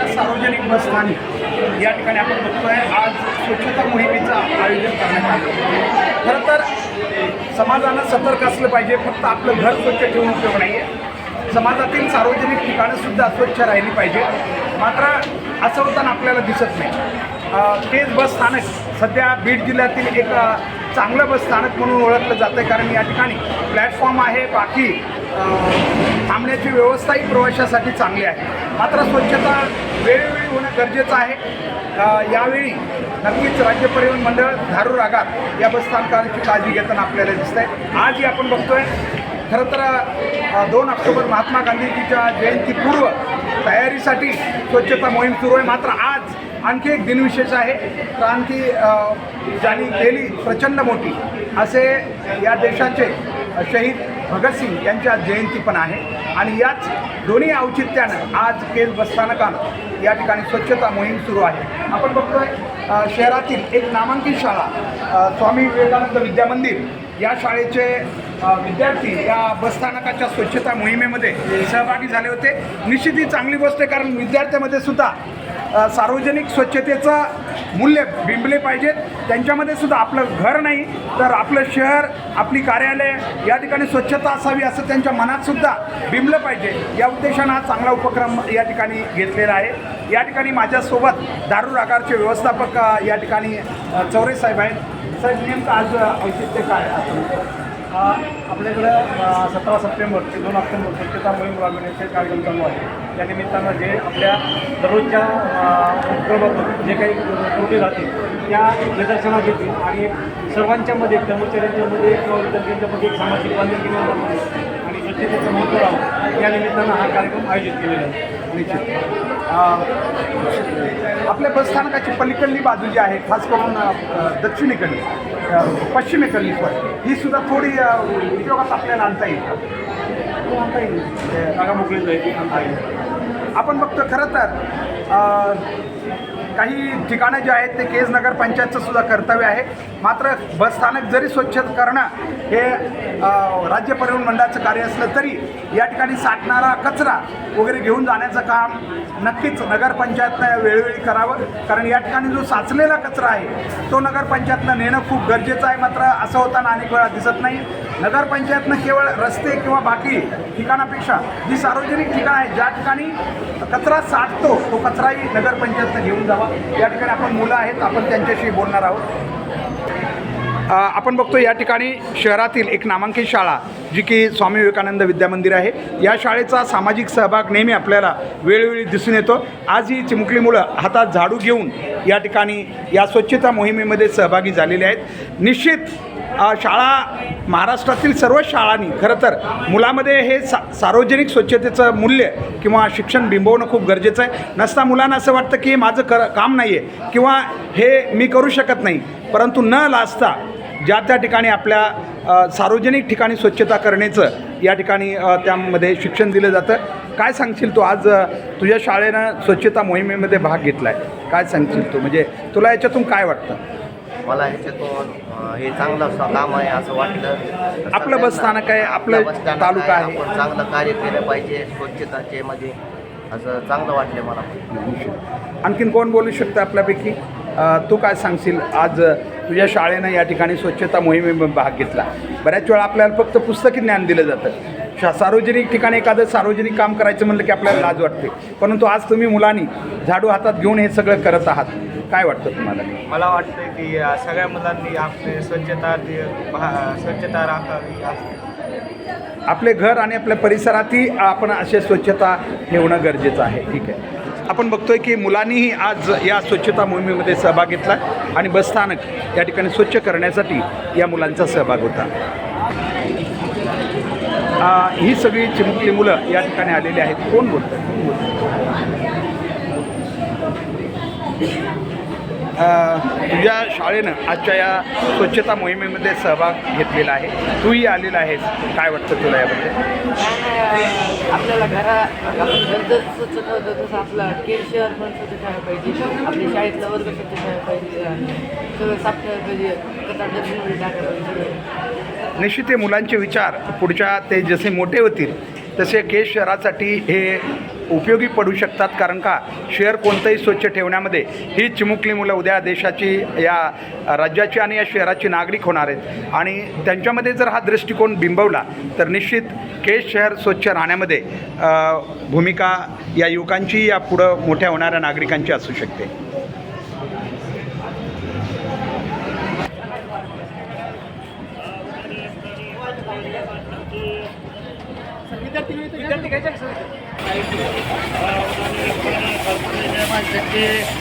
महाराष्ट्राच्या सार्वजनिक बसस्थानी या ठिकाणी आपण बघतोय आज स्वच्छता मोहिमेचं आयोजन करण्यात आलं. खरं तर समाजानं सतर्क असलं पाहिजे फक्त आपलं घर स्वच्छ ठेवून उपयोग नाही आहे समाजातील सार्वजनिक ठिकाणंसुद्धा स्वच्छ राहिली पाहिजे. मात्र असं होताना आपल्याला दिसत नाही. तेच बस स्थानक सध्या बीड जिल्ह्यातील एक चांगलं बस स्थानक म्हणून ओळखलं जातं आहे कारण या ठिकाणी प्लॅटफॉर्म आहे बाकी थांबण्याची व्यवस्थाही प्रवाशासाठी चांगली आहे. मात्र स्वच्छता वेळोवेळी होणं गरजेचं आहे. यावेळी नक्कीच राज्य परिवहन मंडळ धारू रागात या बसस्थानकाची काळजी घेताना आपल्याला दिसत आहे आजही आपण बघतोय खरं तर दोन ऑक्टोबर महात्मा गांधीजीच्या जयंतीपूर्व तयारीसाठी स्वच्छता मोहीम सुरू आहे. मात्र आज आणखी एक दिनविशेष आहे. क्रांती आणखी ज्यांनी केली प्रचंड मोठी. असे या देशाचे शहीद भगतसिंग यांच्या जयंती पण आहे. आणि याच दोन्ही औचित्यानं आज केज बसस्थानकानं या ठिकाणी स्वच्छता मोहीम सुरू आहे. आपण बघतोय शहरातील एक नामांकित शाळा स्वामी विवेकानंद विद्यामंदिर या शाळेचे विद्यार्थी या बसस्थानकाच्या स्वच्छता मोहिमेमध्ये सहभागी झाले होते. निश्चित ही चांगली गोष्ट आहे कारण विद्यार्थ्यामध्ये सुद्धा सार्वजनिक स्वच्छतेचा मूल्य बिंबले पाहिजेत. त्यांच्यामध्ये सुद्धा आपलं घर नाही तर आपलं शहर आपली कार्यालय या ठिकाणी स्वच्छता असावी असं त्यांच्या मनात सुद्धा बिंबलं पाहिजे. या उद्देशानं हा चांगला उपक्रम या ठिकाणी घेतलेला आहे. या ठिकाणी माझ्यासोबत दारू आकारचे व्यवस्थापक या ठिकाणी चौरे साहेब आहेत. साहेब नेमकं आज औचित्य काय आहे? आपल्याकडं सतरा सप्टेंबर ते दोन ऑक्टोबर स्वच्छता मोहीम राबविण्याचे कार्यक्रम चालू आहे. त्या निमित्तानं जे आपल्या दररोजच्या उपक्रमातून जे काही त्रुटी राहतील त्या निदर्शनात येतील आणि सर्वांच्यामध्ये कर्मचाऱ्यांच्यामध्ये किंवा विद्यार्थ्यांच्यामध्ये एक सामाजिक बांधणी निर्माण आणि स्वच्छतेचं महत्त्व राहावं या निमित्तानं हा कार्यक्रम आयोजित केलेला आहे. निश्चित. आपल्या बसस्थानकाची पलीकडली बाजू जी आहे खास करून दक्षिणेकडली पश्चिमेकडली पण ही सुद्धा थोडी अ, उपयोगात आपल्याला आणता येईल आणता येईल. जागा मोकळी जाईल. ती आणता येईल आपण बघतो खरं तर काही ठिकाणं जे आहेत ते केज नगर पंचायतचं सुद्धा कर्तव्य आहे. मात्र बसस्थानक जरी स्वच्छ करणं हे राज्य परिवहन मंडळाचं कार्य असलं तरी या ठिकाणी साठणारा कचरा वगैरे घेऊन जाण्याचं काम नक्कीच नगरपंचायतनं वेळोवेळी करावं. कारण या ठिकाणी जो साचलेला कचरा आहे तो नगरपंचायतनं नेणं खूप गरजेचं आहे. मात्र असं होताना अनेक वेळा दिसत नाही. नगरपंचायतनं केवळ रस्ते किंवा बाकी ठिकाणापेक्षा जी सार्वजनिक ठिकाणं आहेत ज्या ठिकाणी कचरा साठतो तो कचराही नगरपंचायतनं घेऊन जावा. या ठिकाणी आपण मुलं आहेत आपण त्यांच्याशी बोलणार आहोत. आपण बघतो या ठिकाणी शहरातील एक नामांकित शाळा जी की स्वामी विवेकानंद विद्यामंदिर आहे. या शाळेचा सामाजिक सहभाग नेहमी आपल्याला वेळोवेळी दिसून येतो. आज ही चिमुकली मुलं हातात झाडू घेऊन या ठिकाणी या स्वच्छता मोहिमेमध्ये सहभागी झालेले आहेत. निश्चित शाळा महाराष्ट्रातील सर्व शाळांनी खरं तर मुलामध्ये हे सा सार्वजनिक स्वच्छतेचं मूल्य किंवा शिक्षण बिंबवणं खूप गरजेचं आहे. नसता मुलांना असं वाटतं की हे माझं कर काम नाही आहे किंवा हे मी करू शकत नाही. परंतु न लाजता ज्या त्या ठिकाणी आपल्या सार्वजनिक ठिकाणी स्वच्छता करण्याचं या ठिकाणी त्यामध्ये शिक्षण दिलं जातं. काय सांगशील तू आज तुझ्या शाळेनं स्वच्छता मोहिमेमध्ये भाग घेतला आहे काय सांगशील तू? म्हणजे तुला याच्यातून काय वाटतं? मला ह्याच्यातून हे चांगलं असं काम आहे असं वाटलं. आपलं बसस्थानक आहे, आपलं बसस्थानक तालुका आहे. आपण चांगलं कार्य केलं पाहिजे स्वच्छताचे मध्ये. असं चांगलं वाटलं मला. आणखीन कोण बोलू शकतं आपल्यापैकी? तू काय सांगशील? आज तुझ्या शाळेनं या ठिकाणी स्वच्छता मोहिमेमध्ये भाग घेतला. बऱ्याच वेळा आपल्याला फक्त पुस्तकी ज्ञान दिलं जातं. शा सार्वजनिक ठिकाणी एखादं सार्वजनिक काम करायचं म्हणलं की आपल्याला लाज वाटते. परंतु आज तुम्ही मुलांनी झाडू हातात घेऊन हे सगळं करत आहात. काय वाटतं तुम्हाला? मला वाटतं की सगळ्या मुलांनी आपली स्वच्छता भा- स्वच्छता राखावी असं. आपले घर आणि आपल्या परिसरातही आपण असे स्वच्छता ठेवणं गरजेचं आहे. ठीक आहे. आपण बघतोय की मुलांनीही आज या स्वच्छता मोहिमेमध्ये सहभाग घेतला आणि बसस्थानक या ठिकाणी स्वच्छ करण्यासाठी या मुलांचा सहभाग होता. आ, ही सगळी चिमुकली मुलं या ठिकाणी आलेली आहेत. कोण बोलतं अ, तुझ्या शाळेनं आजच्या या स्वच्छता मोहिमेमध्ये सहभाग घेतलेला आहे. तूही आलेला आहेस. काय वाटतं तुला याबद्दल? आपल्याला घरा स्वच्छ ठेवतो तसं आपलं केर शहर पण स्वच्छ ठेवायला पाहिजे. आपल्या शाळेतला वर्ग स्वच्छ ठेवायला पाहिजे. सगळं साफ ठेवायला पाहिजे. कचरा डस्टबिनमध्ये टाकायला पाहिजे. निश्चित हे मुलांचे विचार पुढच्या ते जसे मोठे होतील तसे केस शहरासाठी हे उपयोगी पडू शकतात कारण का शहर कोणतंही स्वच्छ ठेवण्यामध्ये ही चिमुकली मुलं उद्या देशाची या राज्याची आणि या शहराची नागरिक होणार आहेत आणि त्यांच्यामध्ये जर हा दृष्टिकोन बिंबवला तर निश्चित केस शहर स्वच्छ राहण्यामध्ये भूमिका या युवकांची या पुढं मोठ्या होणाऱ्या नागरिकांची असू शकते まずく。